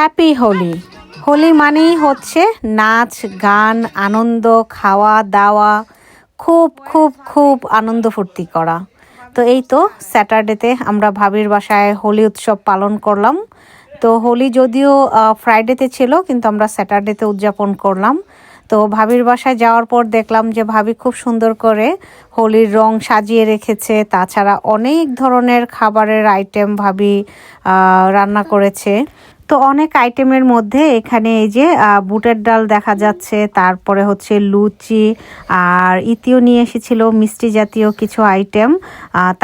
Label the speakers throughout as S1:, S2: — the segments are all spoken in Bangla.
S1: হ্যাপি হোলি হোলি মানেই হচ্ছে নাচ, গান, আনন্দ, খাওয়া, দাওয়া, খুব খুব খুব আনন্দ ফুর্তি করা। তো এই তো স্যাটারডেতে আমরা ভাবির বাসায় হোলি উৎসব পালন করলাম। তো হোলি যদিও ফ্রাইডেতে ছিল, কিন্তু আমরা স্যাটারডেতে উদযাপন করলাম। তো ভাবির বাসায় যাওয়ার পর দেখলাম যে ভাবি খুব সুন্দর করে হোলির রং সাজিয়ে রেখেছে। তাছাড়া অনেক ধরনের খাবারের আইটেম ভাবি রান্না করেছে। তো অনেক আইটেমের মধ্যে এখানে এই যে বুটের ডাল দেখা যাচ্ছে, তারপরে হচ্ছে লুচি, আর ইতিও নিয়ে এসেছিল মিষ্টি জাতীয় কিছু আইটেম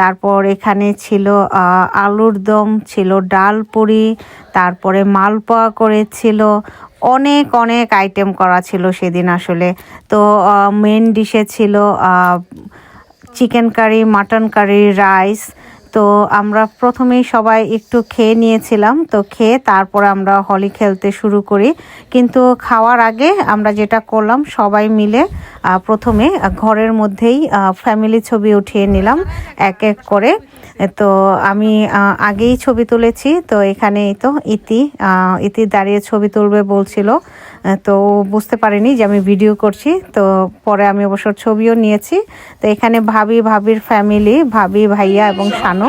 S1: তারপর এখানে ছিল আলুর দম, ছিল ডাল পুরি, তারপরে মালপোয়া করেছিল, অনেক অনেক আইটেম করা ছিল সেদিন আসলে। তো মেন ডিশে ছিল chicken curry, mutton curry, rice তো আমরা প্রথমেই সবাই একটু খেয়ে নিয়েছিলাম। তো খেয়ে তারপর আমরা হলি খেলতে শুরু করি। কিন্তু খাওয়ার আগে আমরা যেটা করলাম, সবাই মিলে প্রথমে ঘরের মধ্যেই ফ্যামিলি ছবি উঠিয়ে নিলাম এক এক করে। তো আমি আগেই ছবি তুলেছি। তো এখানেই তো ইতি ইতি দাঁড়িয়ে ছবি তুলবে বলছিল। তো বুঝতে পারিনি যে আমি ভিডিও করছি। তো পরে আমি অবশ্য ছবিও নিয়েছি। তো এখানে ভাবি, ভাবির ফ্যামিলি ভাবি, ভাইয়া এবং শানু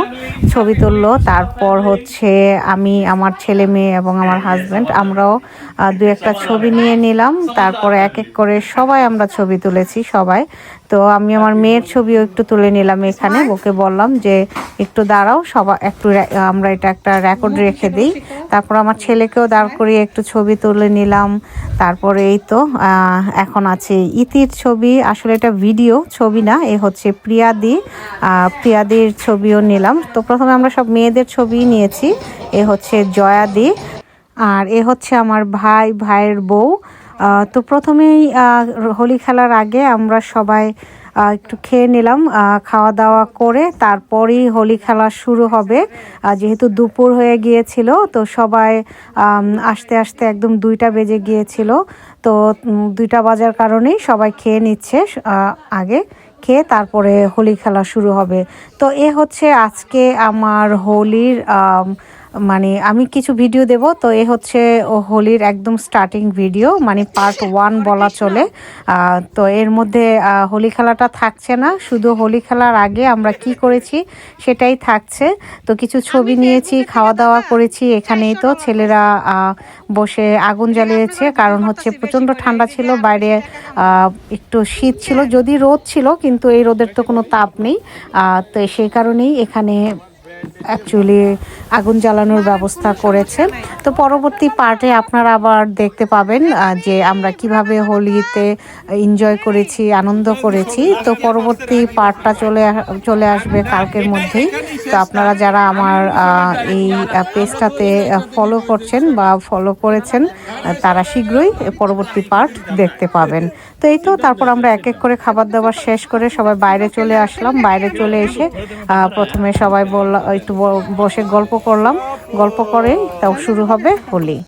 S1: ছবি তুললো। তারপর হচ্ছে আমি, আমার ছেলে মেয়ে এবং আমার হাজব্যান্ড আমরাও দু একটা ছবি নিয়ে নিলাম। তারপরে এক এক করে সবাই আমরা ছবি তুলেছি, সবাই। তো আমি আমার মেয়ের ছবিও একটু তুলে নিলাম এখানে। ওকে বললাম যে, একটু দাঁড়াও সবাই একটু আমরা এটা একটা রেকর্ড রেখে দিই। তারপর আমার ছেলেকেও দাঁড় করিয়ে একটু ছবি তুলে নিলাম। তারপরে এই তো এখন আছে ইতির ছবি। আসলে এটা ভিডিও ছবি না, এ হচ্ছে প্রিয়াদি। প্রিয়াদির ছবিও নিলাম। তো প্রথমে আমরা সব মেয়েদের ছবি নিয়েছি। এ হচ্ছে জয়াদি। আর এ হচ্ছে আমার ভাই, ভাইয়ের বউ। তো প্রথমেই হোলি খেলার আগে আমরা সবাই একটু খেয়ে নিলাম খাওয়া দাওয়া করে তারপরেই হোলি খেলা শুরু হবে। যেহেতু দুপুর হয়ে গিয়েছিল, তো সবাই আসতে আসতে একদম দুইটা বেজে গিয়েছিল। তো দুইটা বাজার কারণেই সবাই খেয়ে নিচ্ছে আগে খেয়ে তারপরে হোলি খেলা শুরু হবে। তো এ হচ্ছে আজকে আমার হোলির মানে আমি কিছু ভিডিও দেব তো এ হচ্ছে হোলির একদম স্টার্টিং ভিডিও মানে পার্ট ওয়ান বলা চলে। তো এর মধ্যে হোলি খেলাটা থাকছে না শুধু হোলি খেলার আগে আমরা কি করেছি সেটাই থাকছে। তো কিছু ছবি নিয়েছি খাওয়া দাওয়া করেছি এখানেই তো। ছেলেরা বসে আগুন জ্বালিয়েছে কারণ হচ্ছে প্রচণ্ড ঠান্ডা ছিল বাইরে একটু শীত ছিল যদি রোদ ছিল কিন্তু এই রোদের তো কোনো তাপ নেই। তো সেই কারণেই এখানে অ্যাকচুয়ালি আগুন জ্বালানোর ব্যবস্থা করেছে তো পরবর্তী পার্টে আপনারা আবার দেখতে পাবেন যে আমরা কীভাবে হোলিতে এনজয় করেছি, আনন্দ করেছি। তো পরবর্তী পার্টটা চলে চলে আসবে কালকের মধ্যেই। তো আপনারা যারা আমার এই পেজটাতে ফলো করছেন বা ফলো করেছেন তারা শীঘ্রই পরবর্তী পার্ট দেখতে পাবেন। তো এই তো, তারপর আমরা এক এক করে খাবার দাবার শেষ করে সবাই বাইরে চলে আসলাম। বাইরে চলে এসে প্রথমে সবাই বললাম একটু বসে গল্প করলাম। গল্প করে তাও শুরু হবে হোলি।